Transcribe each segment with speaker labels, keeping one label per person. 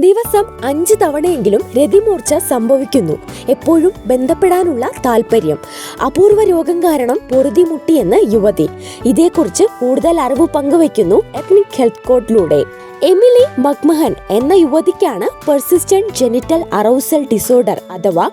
Speaker 1: ദിവസം അഞ്ച് തവണയെങ്കിലും രതിമൂർച്ച സംഭവിക്കുന്നു. എപ്പോഴും ബന്ധപ്പെടാനുള്ള താല്പര്യം അപൂർവ രോഗം കാരണം പൊറുതിമുട്ടിയെന്ന് യുവതി. ഇതേക്കുറിച്ച് കൂടുതൽ അറിവ് പങ്കുവയ്ക്കുന്നു എത്നിക് ഹെൽത്ത് കോഡിലൂടെ എമിലി മക്മഹൻ എന്ന യുവതിക്കാണ് പെർസിസ്റ്റന്റ് ജെനിറ്റൽ അറൗസൽ ഡിസോർഡർ അഥവാ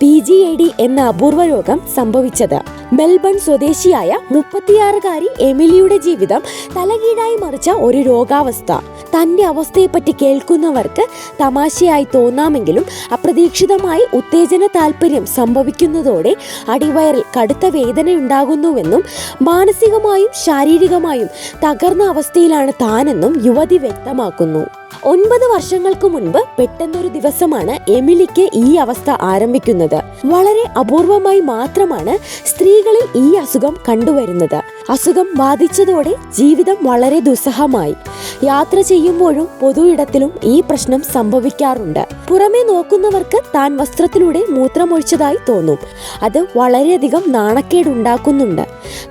Speaker 1: പി ജി എ ഡി എന്ന അപൂർവ രോഗം സംഭവിച്ചത്. മെൽബൺ സ്വദേശിയായ മുപ്പത്തിയാറുകാരി എമിലിയുടെ ജീവിതം തലകീഴായി മറിച്ച ഒരു രോഗാവസ്ഥ. തന്റെ അവസ്ഥയെപ്പറ്റി കേൾക്കുന്നവർക്ക് തമാശയായി തോന്നാമെങ്കിലും അപ്രതീക്ഷിതമായി ഉത്തേജന താല്പര്യം സംഭവിക്കുന്നതോടെ അടിവയറിൽ കടുത്ത വേദനയുണ്ടാകുന്നുവെന്നും മാനസികമായും ശാരീരികമായും തകർന്ന അവസ്ഥയിലാണ് താനെന്നും യുവതി വ്യക്തമാക്കുന്നു. ഒൻപത് വർഷങ്ങൾക്ക് മുൻപ് പെട്ടെന്നൊരു ദിവസമാണ് എമിലിക്ക് ഈ അവസ്ഥ ആരംഭിക്കുന്നത്. വളരെ അപൂർവമായി മാത്രമാണ് സ്ത്രീകളിൽ ഈ അസുഖം കണ്ടുവരുന്നത്. അസുഖം ബാധിച്ചതോടെ ജീവിതം വളരെ ദുസ്സഹമായി. യാത്ര ചെയ്യുമ്പോഴും പൊതു ഇടത്തിലും ഈ പ്രശ്നം സംഭവിക്കാറുണ്ട്. പുറമേ നോക്കുന്നവർക്ക് താൻ വസ്ത്രത്തിലൂടെ മൂത്രമൊഴിച്ചതായി തോന്നും. അത് വളരെയധികം നാണക്കേടുണ്ടാക്കുന്നുണ്ട്.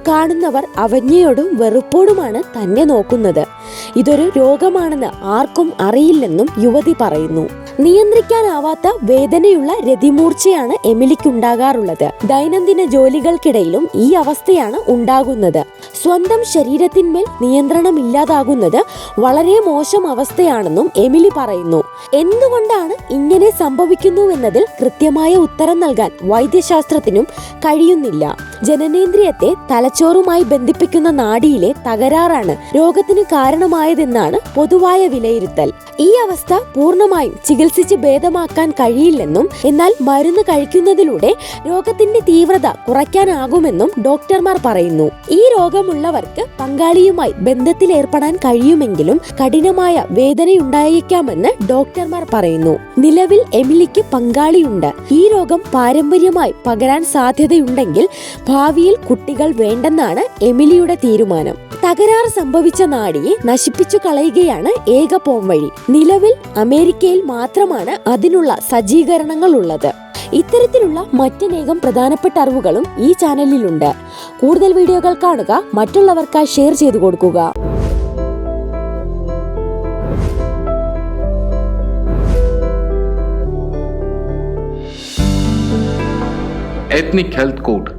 Speaker 1: കാണുന്നവർ അവജ്ഞയോടും വെറുപ്പോടുമാണ് തന്നെ നോക്കുന്നത്. ഇതൊരു രോഗമാണെന്ന് ആർക്കും അറിയില്ലെന്നും യുവതി പറയുന്നു. നിയന്ത്രിക്കാനാവാത്ത വേദനയുള്ള രതിമൂർച്ചയാണ് എമിലിക്കുണ്ടാകാറുള്ളത്. ദൈനംദിന ജോലികൾക്കിടയിലും ഈ അവസ്ഥയാണ് ഉണ്ടാകുന്നത്. സ്വന്തം ശരീരത്തിന്മേൽ നിയന്ത്രണമില്ലാതാകുന്നത് വളരെ മോശം അവസ്ഥയാണെന്നും എമിലി പറയുന്നു. എന്തുകൊണ്ടാണ് ഇങ്ങനെ സംഭവിക്കുന്നുവെന്നതിൽ കൃത്യമായ ഉത്തരം നൽകാൻ വൈദ്യശാസ്ത്രത്തിനും കഴിയുന്നില്ല. ജനനേന്ദ്രിയത്തെ തലച്ചോറുമായി ബന്ധിപ്പിക്കുന്ന നാടിയിലെ തകരാറാണ് രോഗത്തിന് കാരണമായതെന്നാണ് പൊതുവായ വിലയിരുത്തൽ. ഈ അവസ്ഥ പൂർണമായും ചികിത്സിച്ച് ഭേദമാക്കാൻ കഴിയില്ലെന്നും എന്നാൽ മരുന്ന് കഴിക്കുന്നതിലൂടെ രോഗത്തിന്റെ തീവ്രത കുറയ്ക്കാനാകുമെന്നും ഡോക്ടർമാർ പറയുന്നു. ഈ രോഗമുള്ളവർക്ക് പങ്കാളിയുമായി ബന്ധത്തിലേർപ്പെടാൻ കഴിയുമെങ്കിലും കഠിനമായ വേദനയുണ്ടായേക്കാമെന്ന് ഡോക്ടർമാർ പറയുന്നു. നിലവിൽ എമിലിക്ക് പങ്കാളിയുണ്ട്. ഈ രോഗം പാരമ്പര്യമായി പകരാൻ സാധ്യതയുണ്ടെങ്കിൽ ഭാവിയിൽ കുട്ടികൾ വേണ്ടെന്നാണ് എമിലിയുടെ തീരുമാനം. തകരാറ് സംഭവിച്ച നാടിയെ നശിപ്പിച്ചു കളയുകയാണ് ഏക പോംവഴി നിലവിൽ അമേരിക്കയിൽ മാത്രമാണ് അതിനുള്ള സജ്ജീകരണങ്ങൾ ഉള്ളത് ഇത്തരത്തിലുള്ള മറ്റനേകം പ്രധാനപ്പെട്ട അറിവുകളും ഈ ചാനലിലുണ്ട്. കൂടുതൽ വീഡിയോകൾ കാണുക മറ്റുള്ളവർക്കായി ഷെയർ ചെയ്തു കൊടുക്കുക.
Speaker 2: Ethnic health court